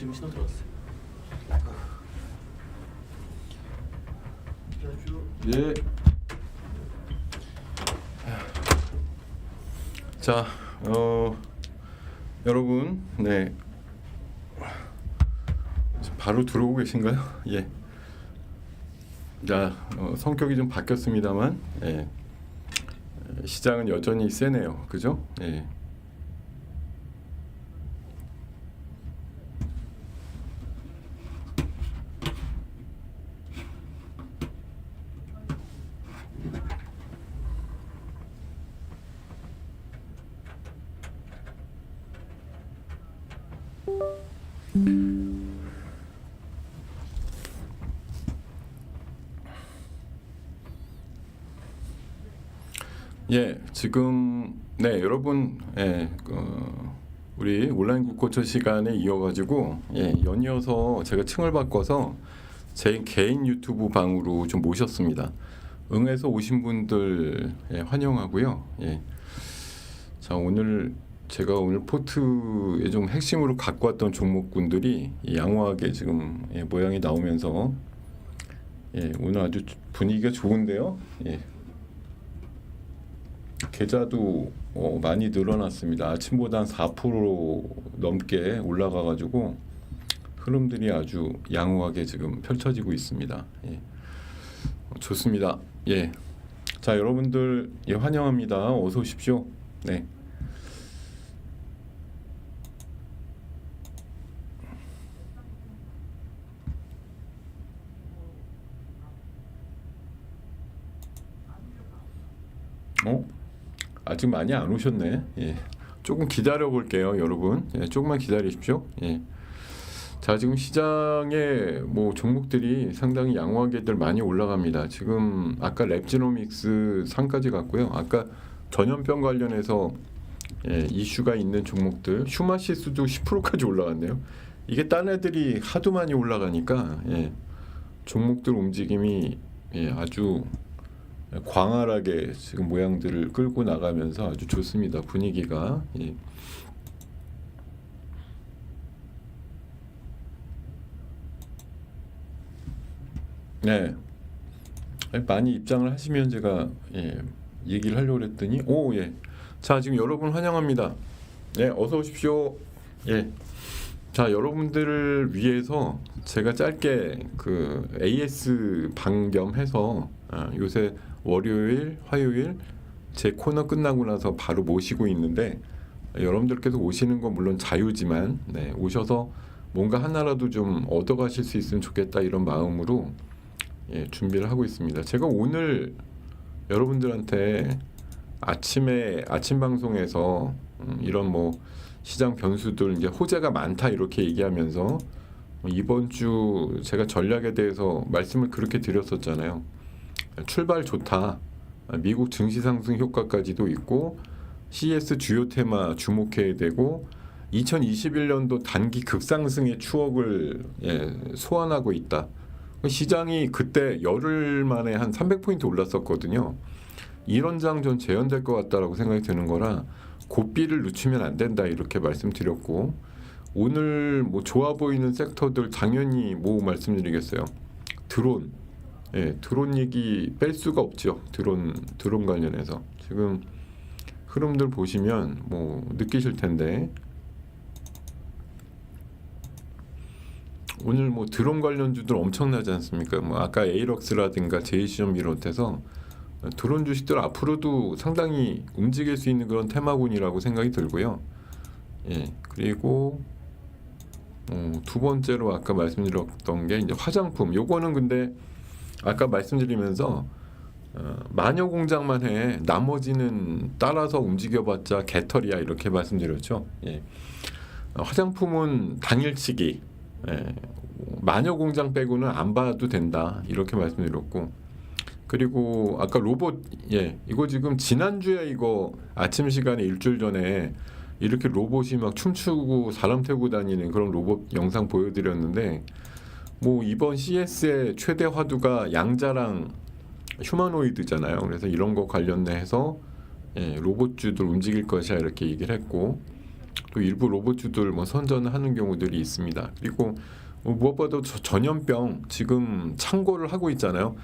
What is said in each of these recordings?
지금 신호 들어왔어요. 예. 자, 어, 여러분, 네. 바로 들어오고 계신가요? 예. 자, 어, 성격이 좀 바뀌었습니다만, 예. 에, 시장은 여전히 세네요. 그죠? 예. 예, 지금 네 여러분, 예, 어, 우리 온라인 국고처 시간에 이어가지고 예, 연이어서 제가 층을 바꿔서 제 개인 유튜브 방으로 좀 모셨습니다. 응해서 오신 분들 예, 환영하고요. 예. 자 오늘 제가 오늘 포트의 좀 핵심으로 갖고 왔던 종목군들이 이 양호하게 지금 예, 모양이 나오면서 예, 오늘 아주 분위기가 좋은데요. 예. 계좌도 어, 많이 늘어났습니다. 아침보다 한 4% 넘게 올라가가지고 흐름들이 아주 양호하게 지금 펼쳐지고 있습니다. 예. 어, 좋습니다. 예. 자 여러분들 예, 환영합니다. 어서 오십시오. 네. 어? 아직 많이 안 오셨네. 예. 조금 기다려 볼게요, 여러분. 예, 조금만 기다리십시오. 예. 자, 지금 시장에 뭐 종목들이 상당히 양호하게들 많이 올라갑니다. 지금 아까 랩지노믹스 상까지 갔고요. 아까 전염병 관련해서 예, 이슈가 있는 종목들 슈마시스도 10%까지 올라갔네요. 이게 딴 애들이 하도 많이 올라가니까 예, 종목들 움직임이 예, 아주 광활하게 지금 모양들을 끌고 나가면서 아주 좋습니다 분위기가. 예. 네. 많이 입장을 하시면 제가 예, 얘기를 하려고 했더니 오 예 자 지금 여러분 환영합니다. 네 어서 오십시오. 예 자 여러분들을 위해서 제가 짧게 그 AS 방겸해서 아, 요새 월요일, 화요일 제 코너 끝나고 나서 바로 모시고 있는데 여러분들께서 오시는 건 물론 자유지만 네, 오셔서 뭔가 하나라도 좀 얻어가실 수 있으면 좋겠다 이런 마음으로 예, 준비를 하고 있습니다. 제가 오늘 여러분들한테 아침에 아침 방송에서 음, 이런 뭐 시장 변수들 이제 호재가 많다 이렇게 얘기하면서 이번 주 제가 전략에 대해서 말씀을 그렇게 드렸었잖아요. 출발 좋다. 미국 증시 상승 효과까지도 있고 CS 주요 테마 주목해야 되고 2021년도 단기 급상승의 추억을 예, 소환하고 있다. 시장이 그때 열흘 만에 한 300포인트 올랐었거든요. 이런 장전 재현될 것 같다라고 생각이 드는 거라 고비를 늦추면 안 된다 이렇게 말씀드렸고 오늘 뭐 좋아 보이는 섹터들 당연히 뭐 말씀드리겠어요. 드론 예, 드론 얘기 뺄 수가 없죠. 드론 드론 관련해서 지금 흐름들 보시면 뭐 느끼실 텐데 오늘 뭐 드론 관련주들 엄청나지 않습니까? 뭐 아까 에이럭스라든가 제이시점 비롯해서 드론 주식들 앞으로도 상당히 움직일 수 있는 그런 테마군이라고 생각이 들고요. 예, 그리고 어, 두 번째로 아까 말씀드렸던 게 이제 화장품. 요거는 근데 아까 말씀드리면서 어, 마녀 공장만 해 나머지는 따라서 움직여봤자 개털이야 이렇게 말씀드렸죠. 예. 어, 화장품은 당일치기 예. 마녀 공장 빼고는 안 봐도 된다 이렇게 말씀드렸고 그리고 아까 로봇 예 이거 지금 지난주에 이거 아침 시간에 일주일 전에 이렇게 로봇이 막 춤추고 사람 태우고 다니는 그런 로봇 영상 보여드렸는데 뭐 이번 CS의 최대 화두가 양자랑 휴머노이드잖아요. 그래서 이런 거 관련해서 예, 로봇주들 움직일 것이야 이렇게 얘기를 했고 또 일부 로봇주들 뭐 선전하는 경우들이 있습니다. 그리고 뭐 무엇보다도 저- 전염병 지금 창고를 하고 있잖아요.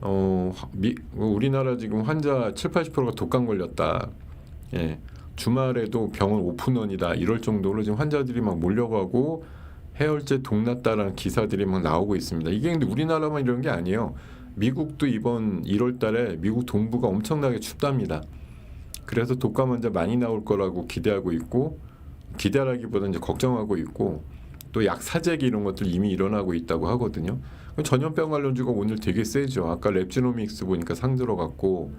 어, 미, 우리나라 지금 환자 7, 80%가 독감 걸렸다. 예. 주말에도 병원 오픈원이다. 이럴 정도로 지금 환자들이 막 몰려가고 해열제 동났다라는 기사들이 막 나오고 있습니다. 이게 근데 우리나라만 이런 게 아니에요. 미국도 이번 1월 달에 미국 동부가 엄청나게 춥답니다. 그래서 독감 환자 많이 나올 거라고 기대하고 있고 기대하기보다 이제 걱정하고 있고 또 약 사재기 이런 것들 이미 일어나고 있다고 하거든요. 전염병 관련주가 오늘 되게 세죠. 아까 랩지노믹스 보니까 상 들어갔고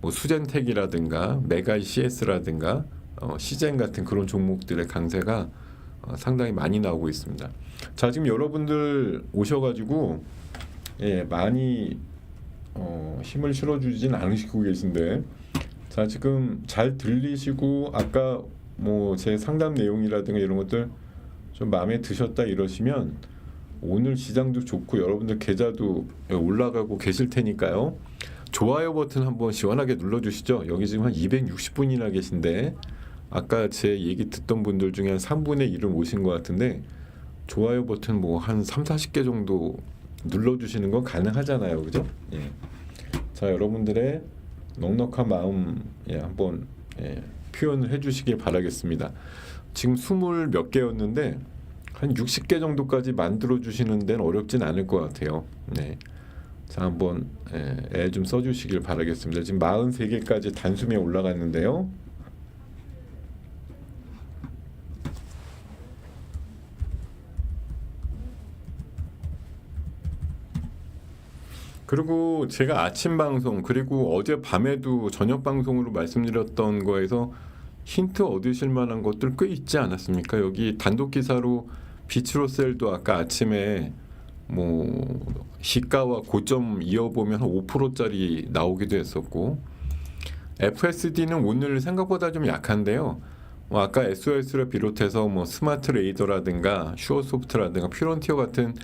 뭐 수젠텍이라든가 메가 CS라든가 어, 시젠 같은 그런 종목들의 강세가 어, 상당히 많이 나오고 있습니다. 자 지금 여러분들 오셔가지고 예 많이 어, 힘을 실어주진 않으시고 계신데 자 지금 잘 들리시고 아까 뭐 제 상담 내용이라든가 이런 것들 좀 마음에 드셨다 이러시면 오늘 시장도 좋고 여러분들 계좌도 올라가고 계실 테니까요. 좋아요 버튼 한번 시원하게 눌러주시죠. 여기 지금 한 260분이나 계신데 아까 제 얘기 듣던 분들 중에 한 3분의 1은 오신 것 같은데 좋아요 버튼 뭐 한 3, 40개 정도 눌러주시는 건 가능하잖아요. 그죠? 예. 자 여러분들의 넉넉한 마음 예, 한번 예, 표현을 해주시길 바라겠습니다. 지금 20몇 개였는데 한 60개 정도까지 만들어 주시는 데는 어렵진 않을 것 같아요. 네. 자 한번 예, 애좀 써주시길 바라겠습니다. 지금 43개까지 단숨에 올라갔는데요. 그리고 제가 아침 방송 그리고 어제 밤에도 저녁 방송으로 말씀드렸던 거에서 힌트 얻으실 만한 것들 꽤 있지 않았습니까? 여기 단독 기사로 비츠로셀도 아까 아침에 뭐 시가와 고점 이어보면 한 5%짜리 나오기도 했었고 FSD는 오늘 생각보다 좀 약한데요. 뭐 아까 SOS를 비롯해서 뭐 스마트 레이더라든가 슈어소프트라든가 퓨런티어 같은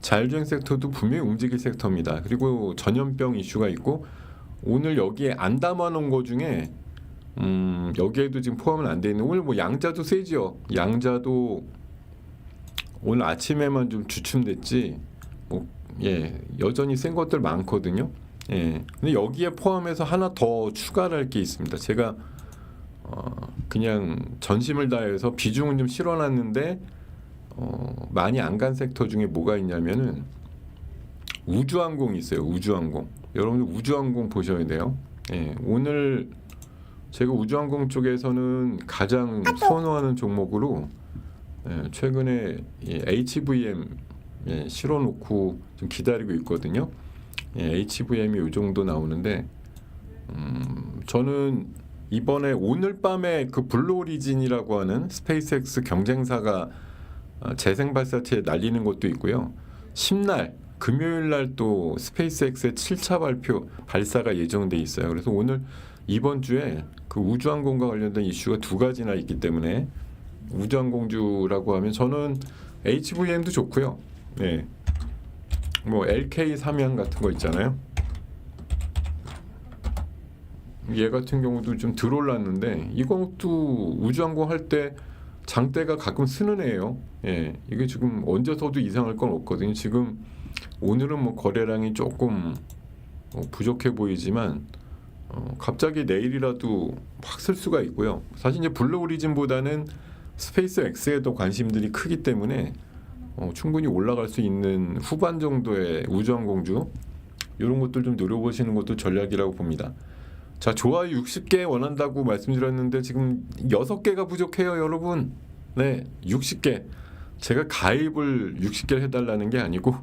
자율주행 섹터도 분명히 움직일 섹터입니다. 그리고 전염병 이슈가 있고 오늘 여기에 안 담아놓은 거 중에 음, 여기에도 지금 포함은 안 돼 있는 오늘 뭐 양자도 세지요. 양자도 오늘 아침에만 좀 주춤됐지. 뭐 예, 여전히 센 것들 많거든요. 예. 근데 여기에 포함해서 하나 더 추가를 할게 있습니다. 제가 어, 그냥 전심을 다해서 비중은 좀 실어놨는데 어, 많이 안 간 섹터 중에 뭐가 있냐면은 우주항공이 있어요. 우주항공. 여러분들 우주항공 보셔야 돼요. 예, 오늘 제가 우주항공 쪽에서는 가장 선호하는 종목으로 예, 최근에 이 HVM 예, 실어놓고 좀 기다리고 있거든요. 예, HVM이 이 정도 나오는데 음, 저는 이번에 오늘 밤에 그 블루오리진이라고 하는 스페이스X 경쟁사가 어, 재생 발사체 날리는 것도 있고요. 10날 금요일 날 또 스페이스X의 7차 발표 발사가 예정돼 있어요. 그래서 오늘 이번 주에 그 우주항공과 관련된 이슈가 두 가지나 있기 때문에 우주항공주라고 하면 저는 HVM도 좋고요. 네. 뭐 LK 삼양 같은 거 있잖아요. 얘 같은 경우도 좀 들어올랐는데 이것도 우주항공 할때 장대가 가끔 쓰는 애예요. 예, 이게 지금 언제 서도 이상할 건 없거든요. 지금 오늘은 뭐 거래량이 조금 어, 부족해 보이지만 어, 갑자기 내일이라도 확 쓸 수가 있고요. 사실 이제 블루 오리진보다는 스페이스 X에 더 관심들이 크기 때문에 어, 충분히 올라갈 수 있는 후반 정도의 우주항공주 이런 것들 좀 노려보시는 것도 전략이라고 봅니다. 자 좋아요 60개 원한다고 말씀드렸는데 지금 6개가 부족해요 여러분. 네 60개. 제가 가입을 60개 해달라는 게 아니고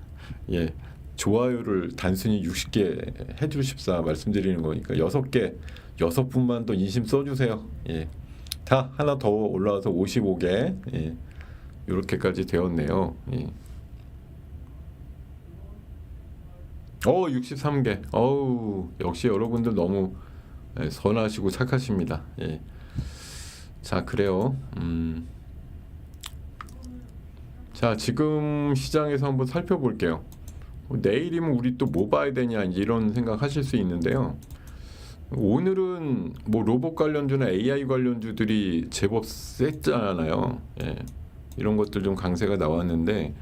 예 좋아요를 단순히 60개 해주십사 말씀드리는 거니까 6개 6분만 더 인심 써주세요. 예 다 하나 더 올라와서 55개 예 이렇게까지 되었네요. 예. 어 63개 어우 역시 여러분들 너무 예, 선하시고 착하십니다 예. 자 그래요 음. 자 지금 시장에서 한번 살펴볼게요 어, 내일이면 우리 또 뭐 봐야 되냐 이런 생각 하실 수 있는데요 오늘은 뭐 로봇 관련주나 AI 관련주들이 제법 셌잖아요. 예. 이런 것들 좀 강세가 나왔는데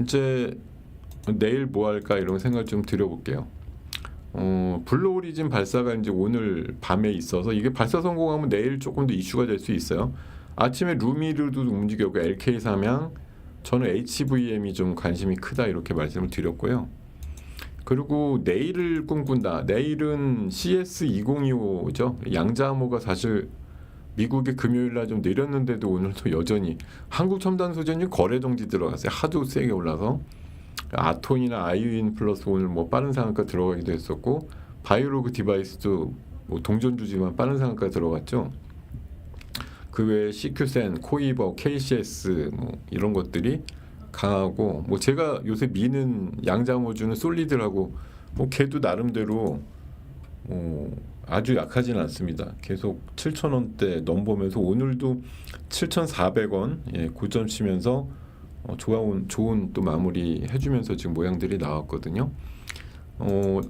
이제 내일 뭐 할까 이런 생각 좀 드려볼게요. 어, 블루 오리진 발사가 이제 오늘 밤에 있어서 이게 발사 성공하면 내일 조금 더 이슈가 될 수 있어요. 아침에 루미르도 움직였고 LK 삼양 저는 HVM이 좀 관심이 크다 이렇게 말씀을 드렸고요. 그리고 내일을 꿈꾼다. 내일은 CS2025죠. 양자암호가 사실 미국의 금요일 날 좀 내렸는데도 오늘도 여전히 한국 첨단 소재는 거래 정지 들어갔어요. 하도 세게 올라서 아톤이나 아이유인 플러스 오늘 뭐 빠른 상한가 들어가기도 했었고 바이오로그 디바이스도 뭐 동전 주지만 빠른 상한가 들어갔죠. 그 외에 CQ센, 코이버, KCS 뭐 이런 것들이 강하고 뭐 제가 요새 미는 양자모주는 솔리드라고 뭐 걔도 나름대로 어, 아주 약하지는 않습니다. 계속 7,000원대 넘보면서 오늘도 7,400원 예, 고점 치면서 어, 좋아온 좋은 또 마무리 해주면서 지금 모양들이 나왔거든요. 어,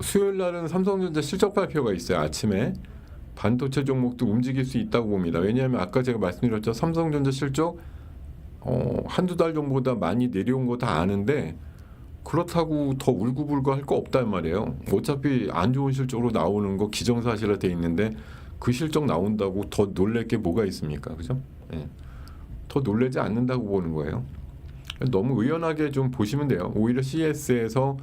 수요일 날은 삼성전자 실적 발표가 있어요. 아침에 반도체 종목도 움직일 수 있다고 봅니다. 왜냐하면 아까 제가 말씀드렸죠. 삼성전자 실적 어, 한두 달 전보다 많이 내려온 거 다 아는데 그렇다고 더 울고불고 할 거 없단 말이에요. 어차피 안 좋은 실적으로 나오는 거 기정사실화 돼 있는데 그 실적 나온다고 더 놀랄 게 뭐가 있습니까? 그죠? 예. 더 놀라지 않는다고 보는 거예요. 너무 의연하게 좀 보시면 돼요. 오히려 CS에서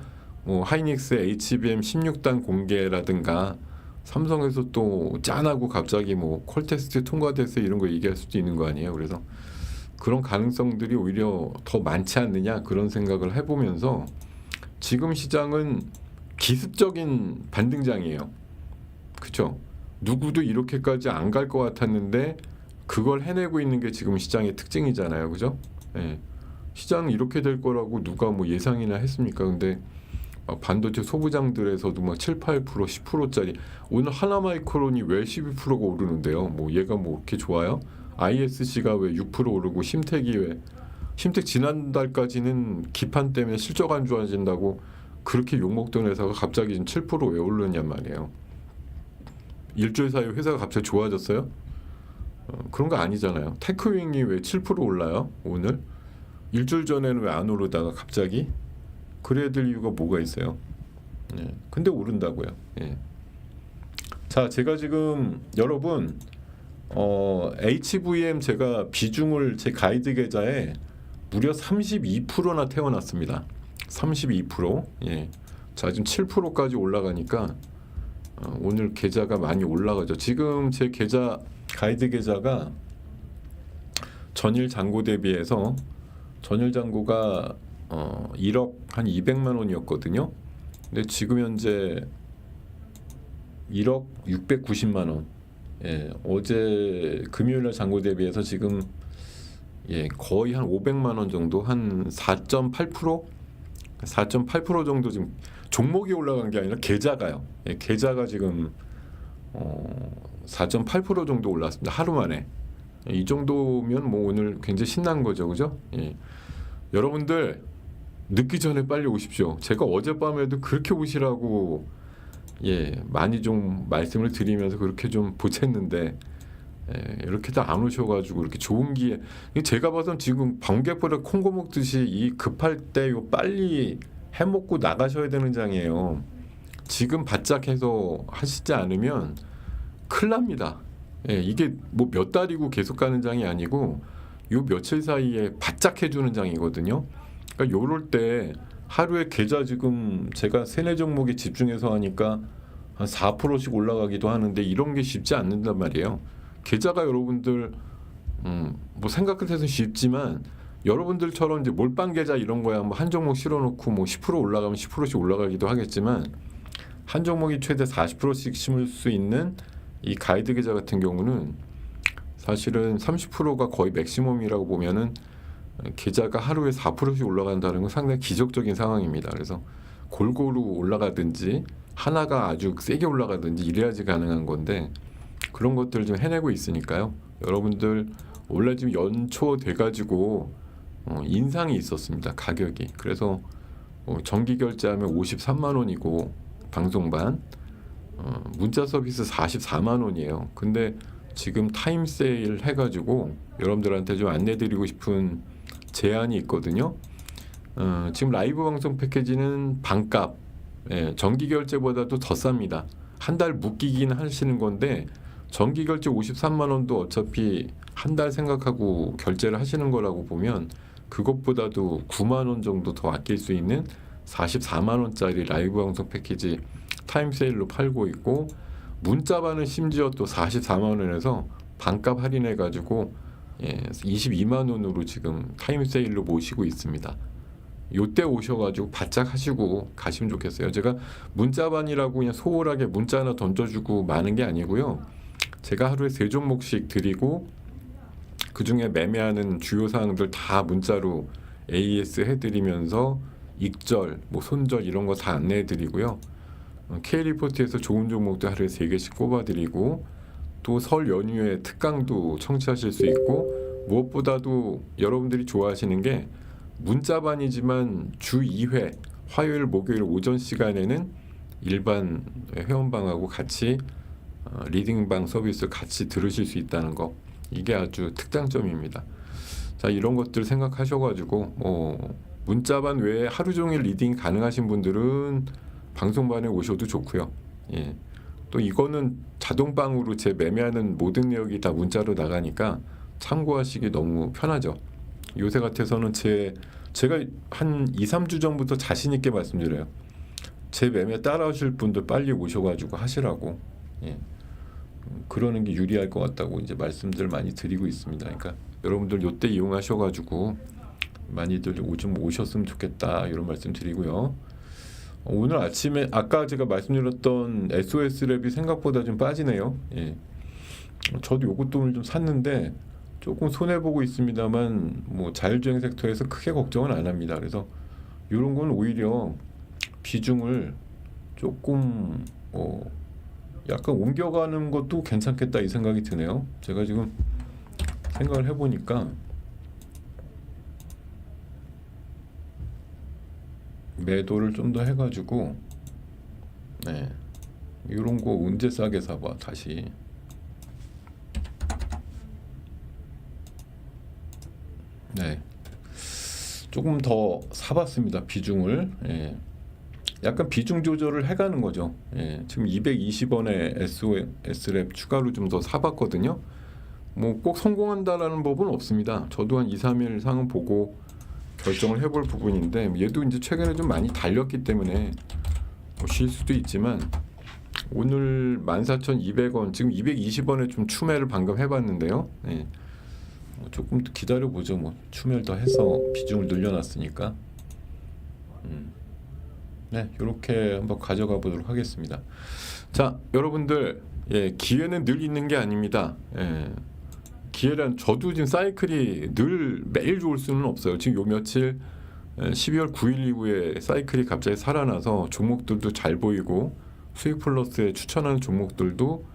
뭐 하이닉스 HBM 16단 공개라든가 삼성에서 또 짠하고 갑자기 뭐 콜테스트 통과돼서 이런 거 얘기할 수도 있는 거 아니에요. 그래서 그런 가능성들이 오히려 더 많지 않느냐 그런 생각을 해보면서 지금 시장은 기습적인 반등장이에요. 그렇죠? 누구도 이렇게까지 안 갈 것 같았는데 그걸 해내고 있는 게 지금 시장의 특징이잖아요. 그죠? 예. 시장은 이렇게 될 거라고 누가 뭐 예상이나 했습니까? 근데 막 반도체 소부장들에서도 막 7, 8%, 10%짜리 오늘 하나마이크론이 왜 12%가 오르는데요? 뭐 얘가 뭐 이렇게 좋아요? ISC가 왜 6% 오르고 심택이 왜 심택 지난달까지는 기판 때문에 실적 안 좋아진다고 그렇게 욕먹던 회사가 갑자기 지금 7%왜 오르느냔 말이에요. 일주일 사이에 회사가 갑자기 좋아졌어요? 어, 그런 거 아니잖아요. 테크윙이 왜 7% 올라요? 오늘? 일주일 전에는 왜 안 오르다가 갑자기? 그래야 될 이유가 뭐가 있어요? 예. 근데 오른다고요. 예. 자, 제가 지금 여러분 어, HVM 제가 비중을 제 가이드 계좌에 무려 32%나 태워놨습니다. 32%. 예. 자, 지금 7%까지 올라가니까 어, 오늘 계좌가 많이 올라가죠. 지금 제 계좌 가이드 계좌가 전일 잔고 대비해서 전일 잔고가 어, 1억 한 200만 원이었거든요. 근데 지금 현재 1억 690만 원. 예, 어제 금요일 날 잔고 대비해서 지금 예, 거의 한 500만 원 정도 한 4.8% 4.8% 정도 지금 종목이 올라간 게 아니라 계좌가요. 예, 계좌가 지금 어, 4.8% 정도 올랐습니다. 하루 만에. 예, 이 정도면 뭐 오늘 굉장히 신난 거죠. 그죠? 예. 여러분들 늦기 전에 빨리 오십시오. 제가 어젯밤에도 그렇게 오시라고 예, 많이 좀 말씀을 드리면서 그렇게 좀 보챘는데 예, 이렇게도 안 오셔가지고 이렇게 좋은 기회 제가 봐선 지금 번개불에 콩고 먹듯이 이 급할 때 요 빨리 해먹고 나가셔야 되는 장이에요. 지금 바짝 해서 하시지 않으면 큰일 납니다. 예, 이게 뭐 몇 달이고 계속 가는 장이 아니고 요 며칠 사이에 바짝 해주는 장이거든요. 그러니까 요럴 때 하루에 계좌 지금 제가 세네 종목에 집중해서 하니까 한 4%씩 올라가기도 하는데 이런 게 쉽지 않는단 말이에요. 계좌가 여러분들 음, 뭐 생각해서 쉽지만 여러분들처럼 이제 몰빵 계좌 이런 거야 뭐 한 종목 실어놓고 뭐 10% 올라가면 10%씩 올라가기도 하겠지만 한 종목이 최대 40%씩 심을 수 있는 이 가이드 계좌 같은 경우는 사실은 30%가 거의 맥시멈이라고 보면은 계좌가 하루에 4%씩 올라간다는 건 상당히 기적적인 상황입니다. 그래서 골고루 올라가든지 하나가 아주 세게 올라가든지 이래야지 가능한 건데 그런 것들을 좀 해내고 있으니까요. 여러분들 원래 지금 연초 돼가지고 어, 인상이 있었습니다. 가격이 그래서 어, 정기 결제하면 53만 원이고 방송반 어, 문자 서비스 44만 원이에요. 근데 지금 타임 세일 해가지고 여러분들한테 좀 안내드리고 싶은 제안이 있거든요. 어, 지금 라이브 방송 패키지는 반값, 예, 정기 결제보다도 더 쌉니다. 한 달 묶이긴 하시는 건데 정기 결제 53만 원도 어차피 한 달 생각하고 결제를 하시는 거라고 보면 그것보다도 9만 원 정도 더 아낄 수 있는 44만 원짜리 라이브 방송 패키지 타임 세일로 팔고 있고 문자반은 심지어 또 44만 원에서 반값 할인해 가지고 예, 22만 원으로 지금 타임 세일로 모시고 있습니다. 요때 오셔가지고 바짝 하시고 가시면 좋겠어요. 제가 문자반이라고 그냥 소홀하게 문자 하나 던져주고 마는 게 아니고요. 제가 하루에 세 종목씩 드리고 그 중에 매매하는 주요 사항들 다 문자로 AS 해드리면서 익절, 뭐 손절 이런 거 다 안내해드리고요. 어, K 리포트에서 좋은 종목도 하루에 세 개씩 꼽아드리고 또 설 연휴에 특강도 청취하실 수 있고 무엇보다도 여러분들이 좋아하시는 게 문자반이지만 주 2회 화요일 목요일 오전 시간에는 일반 회원방하고 같이 어, 리딩방 서비스 같이 들으실 수 있다는 거 이게 아주 특장점입니다. 자 이런 것들 생각하셔가지고 뭐 문자반 외에 하루 종일 리딩 가능하신 분들은 방송반에 오셔도 좋고요. 예. 또 이거는 자동방으로 제 매매하는 모든 내역이 다 문자로 나가니까 참고하시기 너무 편하죠. 요새 같아서는 제 제가 한 2, 3주 전부터 자신 있게 말씀드려요. 제 매매 따라오실 분들 빨리 오셔가지고 하시라고. 예. 음, 그러는 게 유리할 것 같다고 이제 말씀들 많이 드리고 있습니다. 그러니까 여러분들 요때 이용하셔가지고 많이들 좀 오셨으면 좋겠다 이런 말씀 드리고요. 어, 오늘 아침에 아까 제가 말씀드렸던 SOS 랩이 생각보다 좀 빠지네요. 예. 저도 요것도 좀 샀는데 조금 손해 보고 있습니다만 뭐 자율주행 섹터에서 크게 걱정은 안 합니다. 그래서 이런 건 오히려 비중을 조금 어 약간 옮겨가는 것도 괜찮겠다 이 생각이 드네요. 제가 지금 생각을 해보니까 매도를 좀 더 해가지고 네 이런 거 언제 싸게 사봐 다시. 네. 조금 더 사봤습니다 비중을. 예. 약간 비중 조절을 해가는 거죠. 예. 지금 220원에 SOS랩 추가로 좀 더 사봤거든요. 뭐 꼭 성공한다라는 법은 없습니다. 저도 한 2, 3일 상은 보고 결정을 해볼 부분인데 얘도 이제 최근에 좀 많이 달렸기 때문에 뭐 쉴 수도 있지만 오늘 14,200원 지금 220원에 좀 추매를 방금 해봤는데요. 네. 뭐 조금 더 기다려 보죠. 뭐 추매를 더 해서 비중을 늘려놨으니까. 음. 네, 이렇게 한번 가져가 보도록 하겠습니다. 자, 여러분들, 예, 기회는 늘 있는 게 아닙니다. 예. 기회란 저도 지금 사이클이 늘 매일 좋을 수는 없어요. 지금 요 며칠 에, 12월 9일 이후에 사이클이 갑자기 살아나서 종목들도 잘 보이고 수익 플러스에 추천하는 종목들도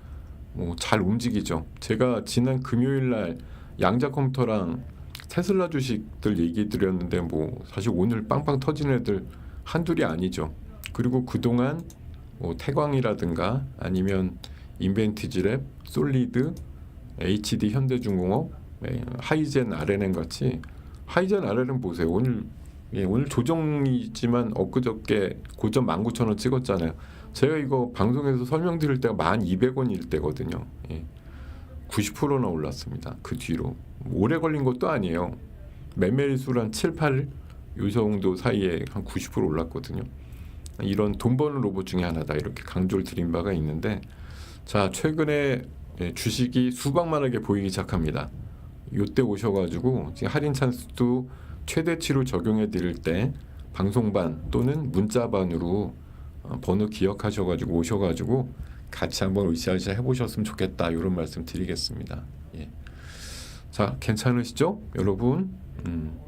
뭐 잘 움직이죠. 제가 지난 금요일 날 양자 컴퓨터랑 테슬라 주식들 얘기 드렸는데 뭐 사실 오늘 빵빵 터진 애들 한둘이 아니죠. 그리고 그동안 뭐 태광이라든가 아니면 인벤티지랩, 솔리드 HD 현대중공업, 예, 하이젠 RNN 같이 하이젠 RNN 보세요. 오늘 예, 오늘 조정이지만 엊그저께 고점 19,000원 찍었잖아요. 제가 이거 방송에서 설명드릴 때가 1,200원일 때거든요. 예, 90%나 올랐습니다. 그 뒤로 오래 걸린 것도 아니에요. 매매일수로 한 7, 8, 요 정도 사이에 한 90% 올랐거든요. 이런 돈 버는 로봇 중에 하나다 이렇게 강조를 드린 바가 있는데 자 최근에 예, 주식이 수박만하게 보이기 시작합니다. 이때 오셔가지고 할인 찬스도 최대치로 적용해 드릴 때 방송반 또는 문자반으로 어, 번호 기억하셔가지고 오셔가지고 같이 한번 으쌰으쌰 해보셨으면 좋겠다 이런 말씀 드리겠습니다. 예. 자 괜찮으시죠, 여러분? 음.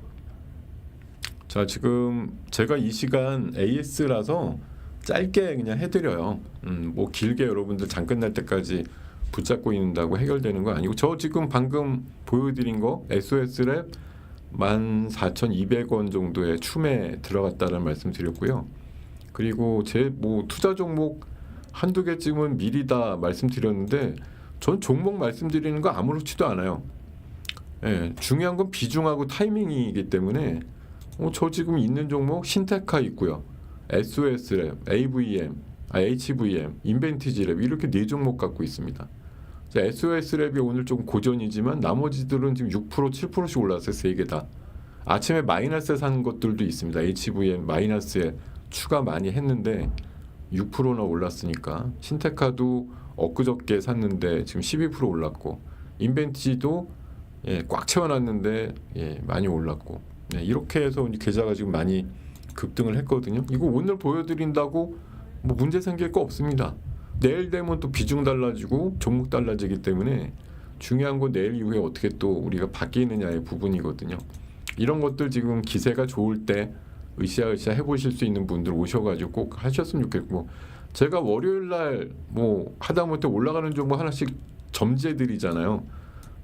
자 지금 제가 이 시간 AS라서 짧게 그냥 해드려요. 음, 뭐 길게 여러분들 장 끝날 때까지 붙잡고 있는다고 해결되는 거 아니고 저 지금 방금 보여드린 거 SOS랩 14,200원 정도의 춤에 들어갔다는 말씀 드렸고요. 그리고 제 뭐 투자 종목 한두 개쯤은 미리 다 말씀드렸는데 전 종목 말씀드리는 거 아무렇지도 않아요. 예, 중요한 건 비중하고 타이밍이기 때문에 어, 저 지금 있는 종목 신테카 있고요. SOS랩, AVM, 아, HVM, 인벤티지랩 이렇게 네 종목 갖고 있습니다. 자, SOS랩이 오늘 좀 고전이지만 나머지들은 지금 6% 7%씩 올랐어요. 세 개 다. 아침에 마이너스에 산 것들도 있습니다. HVM 마이너스에 추가 많이 했는데 6%나 올랐으니까 신테카도 엊그저께 샀는데 지금 12% 올랐고 인벤티지도 예, 꽉 채워놨는데 예, 많이 올랐고 네, 이렇게 해서 계좌가 지금 많이 급등을 했거든요. 이거 오늘 보여드린다고 뭐 문제 생길 거 없습니다. 내일 되면 또 비중 달라지고 종목 달라지기 때문에 중요한 건 내일 이후에 어떻게 또 우리가 바뀌느냐의 부분이거든요. 이런 것들 지금 기세가 좋을 때 으쌰으쌰 해보실 수 있는 분들 오셔가지고 꼭 하셨으면 좋겠고 제가 월요일 날 뭐 하다못해 올라가는 종목 하나씩 점지해 드리잖아요.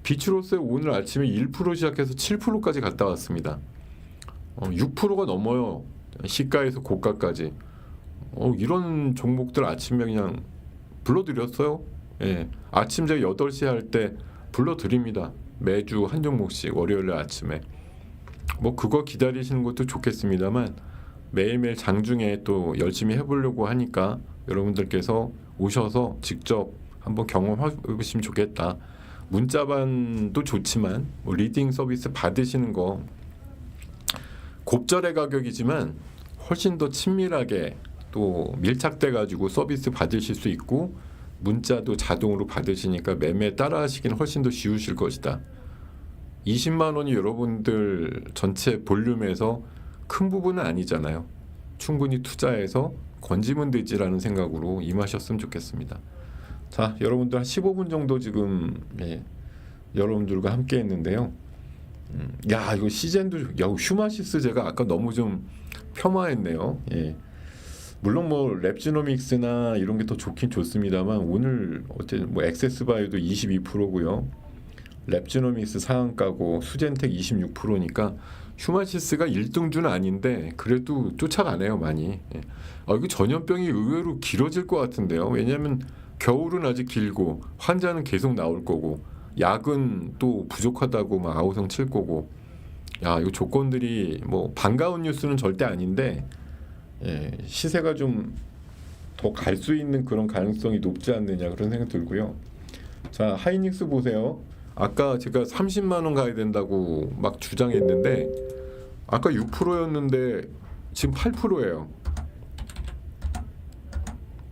비추로스 오늘 아침에 1% 시작해서 7%까지 갔다 왔습니다. 어, 6%가 넘어요. 시가에서 고가까지. 어, 이런 종목들 아침에 그냥 불러드렸어요. 예. 아침 제가 8시 할 때 불러드립니다. 매주 한 종목씩 월요일 아침에. 뭐 그거 기다리시는 것도 좋겠습니다만 매일매일 장중에 또 열심히 해보려고 하니까 여러분들께서 오셔서 직접 한번 경험해 보시면 좋겠다. 문자반도 좋지만 뭐 리딩 서비스 받으시는 거 곱절의 가격이지만 훨씬 더 친밀하게 또 밀착돼 가지고 서비스 받으실 수 있고 문자도 자동으로 받으시니까 매매 따라 하시기는 훨씬 더 쉬우실 것이다. 20만 원이 여러분들 전체 볼륨에서 큰 부분은 아니잖아요. 충분히 투자해서 건지면 되지라는 생각으로 임하셨으면 좋겠습니다. 자, 여러분들 한 15분 정도 지금 예, 여러분들과 함께 했는데요. 음, 야, 이거 시젠도 야, 휴마시스 제가 아까 너무 좀 폄하했네요. 예. 물론 뭐 랩지노믹스나 이런 게 더 좋긴 좋습니다만 오늘 어쨌든 뭐 액세스바이오도 22%고요. 랩지노믹스 상한가고 수젠텍 26%니까 휴마시스가 1등주는 아닌데 그래도 쫓아가네요 많이. 예. 아 이거 전염병이 의외로 길어질 것 같은데요. 왜냐하면 겨울은 아직 길고 환자는 계속 나올 거고 약은 또 부족하다고 막 아우성 칠 거고. 야 이거 조건들이 뭐 반가운 뉴스는 절대 아닌데 예, 시세가 좀 더 갈 수 있는 그런 가능성이 높지 않느냐 그런 생각 들고요. 자 하이닉스 보세요. 아까 제가 30만 원 가야 된다고 막 주장했는데 아까 6%였는데 지금 8%예요.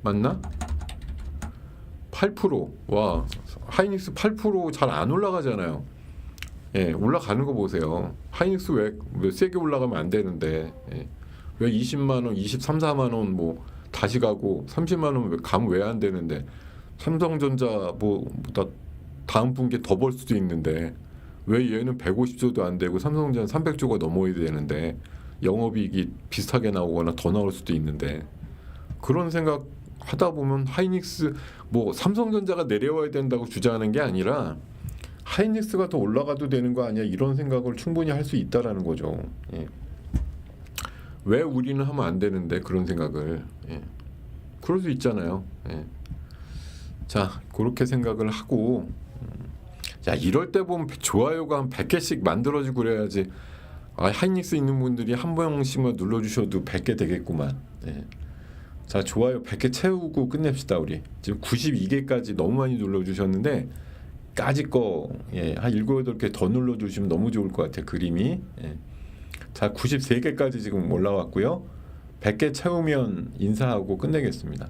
맞나? 8%. 와, 하이닉스 8%잘 안 올라가잖아요. 예, 올라가는 거 보세요. 하이닉스 왜, 왜 세게 올라가면 안 되는데. 예. 왜 20만 원, 23, 4만 원 뭐 다시 가고 30만 원 가면 왜안 되는데. 삼성전자 뭐 다 다음 분기에 더벌 수도 있는데 왜 얘는 150조도 안 되고 삼성전자 300조가 넘어야 되는데 영업이익이 비슷하게 나오거나 더 나올 수도 있는데 그런 생각 하다 보면 하이닉스 뭐 삼성전자가 내려와야 된다고 주장하는 게 아니라 하이닉스가 더 올라가도 되는 거 아니야 이런 생각을 충분히 할 수 있다라는 거죠. 예. 왜 우리는 하면 안 되는데 그런 생각을 예. 그럴 수 있잖아요. 예. 자 그렇게 생각을 하고 야 이럴 때 보면 좋아요가 한 100개씩 만들어지고 그래야지 아, 하이닉스 있는 분들이 한 번씩만 눌러주셔도 100개 되겠구만 네. 자 좋아요 100개 채우고 끝냅시다 우리 지금 92개까지 너무 많이 눌러주셨는데 까지 거한 예, 7, 8개 더 눌러주시면 너무 좋을 것 같아요 그림이 예. 자 93개까지 지금 올라왔고요 100개 채우면 인사하고 끝내겠습니다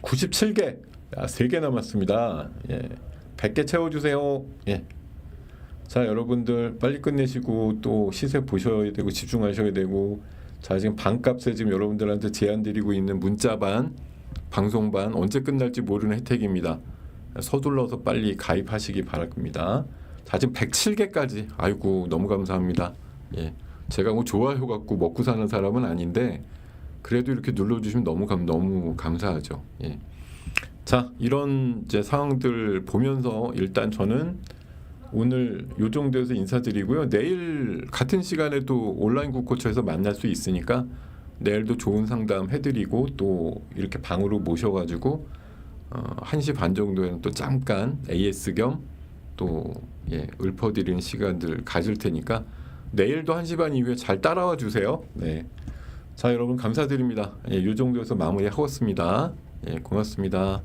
97개 야, 3개 남았습니다 예. 100개 채워 주세요. 예. 자 여러분들 빨리 끝내시고 또 시세 보셔야 되고 집중하셔야 되고 자 지금 반값에 지금 여러분들한테 제안 드리고 있는 문자반 방송반 언제 끝날지 모르는 혜택입니다. 서둘러서 빨리 가입하시기 바랍니다. 자 지금 107개까지 아이고 너무 감사합니다. 예. 제가 뭐 좋아요 갖고 먹고 사는 사람은 아닌데 그래도 이렇게 눌러주시면 너무 감 너무 감사하죠. 예. 자 이런 이제 상황들 보면서 일단 저는 오늘 요 정도에서 인사드리고요. 내일 같은 시간에도 온라인 국고처에서 만날 수 있으니까 내일도 좋은 상담 해드리고 또 이렇게 방으로 모셔가지고 어, 1시 반 정도에는 또 잠깐 AS 겸 또 예, 읊어드리는 시간들 가질 테니까 내일도 1시 반 이후에 잘 따라와 주세요. 네. 자 여러분 감사드립니다. 예, 이 정도에서 마무리하겠습니다. 예, 고맙습니다.